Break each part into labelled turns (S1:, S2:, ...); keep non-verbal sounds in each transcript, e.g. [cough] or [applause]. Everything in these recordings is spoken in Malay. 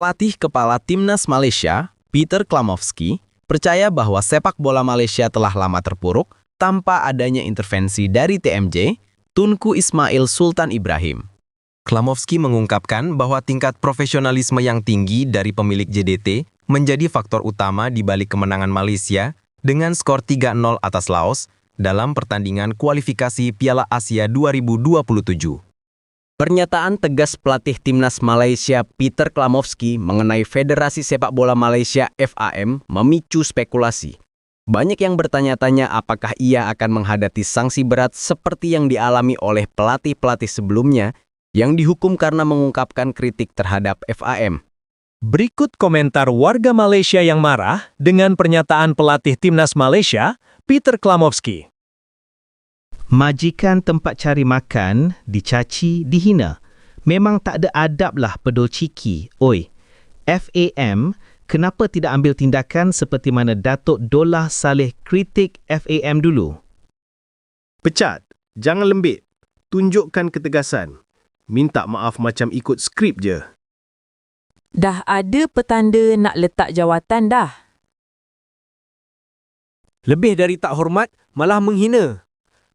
S1: Pelatih kepala timnas Malaysia, Peter Klamovski, percaya bahwa sepak bola Malaysia telah lama terpuruk tanpa adanya intervensi dari TMJ, Tunku Ismail Sultan Ibrahim. Klamovski mengungkapkan bahwa tingkat profesionalisme yang tinggi dari pemilik JDT menjadi faktor utama di balik kemenangan Malaysia dengan skor 3-0 atas Laos dalam pertandingan kualifikasi Piala Asia 2027. Pernyataan tegas pelatih timnas Malaysia Peter Klamovski mengenai Federasi Sepak Bola Malaysia FAM memicu spekulasi. Banyak yang bertanya-tanya apakah ia akan menghadapi sanksi berat seperti yang dialami oleh pelatih-pelatih sebelumnya yang dihukum karena mengungkapkan kritik terhadap FAM.
S2: Berikut komentar warga Malaysia yang marah dengan pernyataan pelatih timnas Malaysia, Peter Klamovski.
S3: Majikan tempat cari makan, dicaci, dihina. Memang tak ada adab lah pedul ciki. Oi, FAM kenapa tidak ambil tindakan seperti mana Datuk Dolah Saleh kritik FAM dulu?
S4: Pecat. Jangan lembik. Tunjukkan ketegasan. Minta maaf macam ikut skrip je.
S5: Dah ada petanda nak letak jawatan dah.
S6: Lebih dari tak hormat, malah menghina.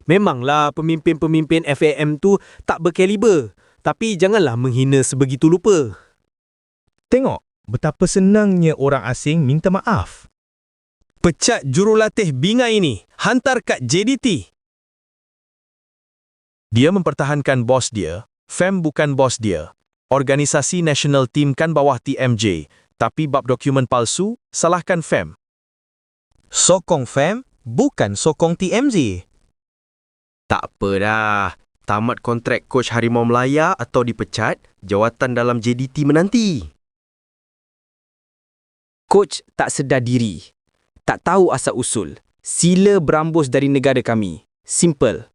S6: Memanglah pemimpin-pemimpin FAM tu tak berkaliber. Tapi janganlah menghina sebegitu lupa.
S2: Tengok betapa senangnya orang asing minta maaf.
S6: Pecat jurulatih bingai ini. Hantar kat JDT.
S2: Dia mempertahankan bos dia, FAM bukan bos dia. Organisasi National Team kan bawah TMJ, tapi bab dokumen palsu, salahkan FAM.
S6: Sokong FAM, bukan sokong TMZ. Tak apa dah. Tamat kontrak coach Harimau Melaya atau dipecat, jawatan dalam JDT menanti. Coach tak sedar diri. Tak tahu asal-usul. Sila berambus dari negara kami. Simple.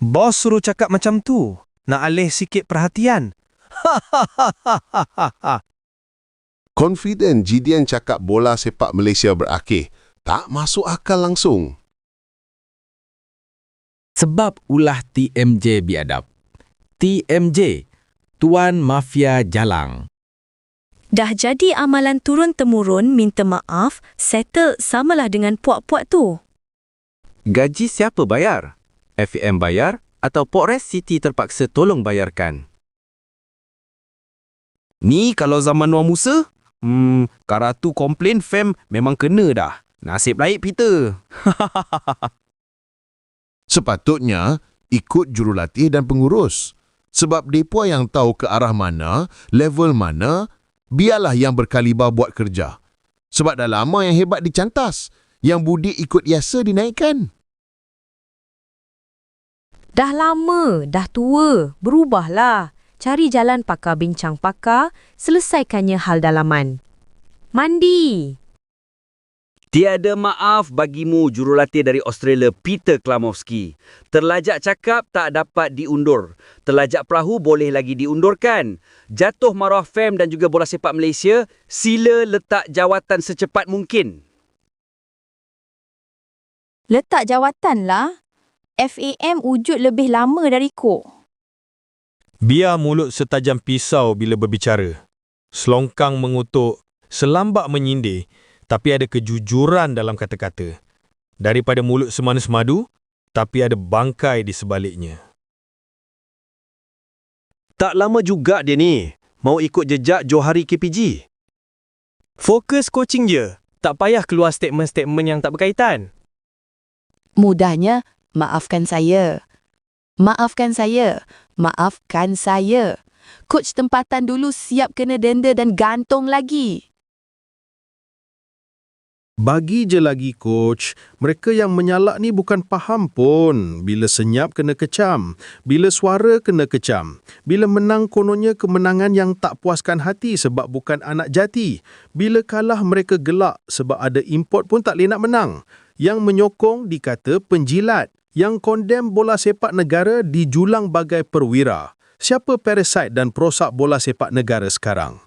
S7: Bos suruh cakap macam tu. Nak alih sikit perhatian.
S8: Confident Jidian cakap bola sepak Malaysia berakhir. Tak masuk akal langsung.
S1: Sebab ulah TMJ biadab. TMJ, Tuan Mafia Jalang.
S9: Dah jadi amalan turun-temurun minta maaf, settle samalah dengan puak-puak tu.
S6: Gaji siapa bayar? FAM bayar atau Pores City terpaksa tolong bayarkan? Ni kalau zaman Noah Musa, hmm, Karatu komplain fam memang kena dah. Nasib baik Peter. [laughs]
S8: Sepatutnya ikut jurulatih dan pengurus. Sebab mereka yang tahu ke arah mana, level mana, biarlah yang berkaliber buat kerja. Sebab dah lama yang hebat dicantas, yang budi ikut biasa dinaikkan.
S9: Dah lama, dah tua, berubahlah. Cari jalan pakar bincang pakar, selesaikannya hal dalaman. Mandi!
S10: Tiada maaf bagimu jurulatih dari Australia Peter Klamovski. Terlajak cakap tak dapat diundur. Terlajak perahu boleh lagi diundurkan. Jatuh maruah FAM dan juga bola sepak Malaysia, sila letak jawatan secepat mungkin.
S11: Letak jawatan lah. FAM wujud lebih lama dari Kok.
S2: Biar mulut setajam pisau bila berbicara. Selongkang mengutuk, selambak menyindir, tapi ada kejujuran dalam kata-kata. Daripada mulut semanis madu, tapi ada bangkai di sebaliknya.
S4: Tak lama juga dia ni. Mau ikut jejak Johari KPG.
S6: Fokus coaching je. Tak payah keluar statement-statement yang tak berkaitan.
S11: Mudahnya, maafkan saya. Maafkan saya. Maafkan saya. Coach tempatan dulu siap kena denda dan gantung lagi.
S4: Bagi je lagi coach, mereka yang menyalak ni bukan faham pun. Bila senyap kena kecam, bila suara kena kecam, bila menang kononnya kemenangan yang tak puaskan hati sebab bukan anak jati. Bila kalah mereka gelak sebab ada import pun tak boleh nak menang. Yang menyokong dikata penjilat. Yang kondem bola sepak negara dijulang bagai perwira. Siapa parasite dan prosak bola sepak negara sekarang?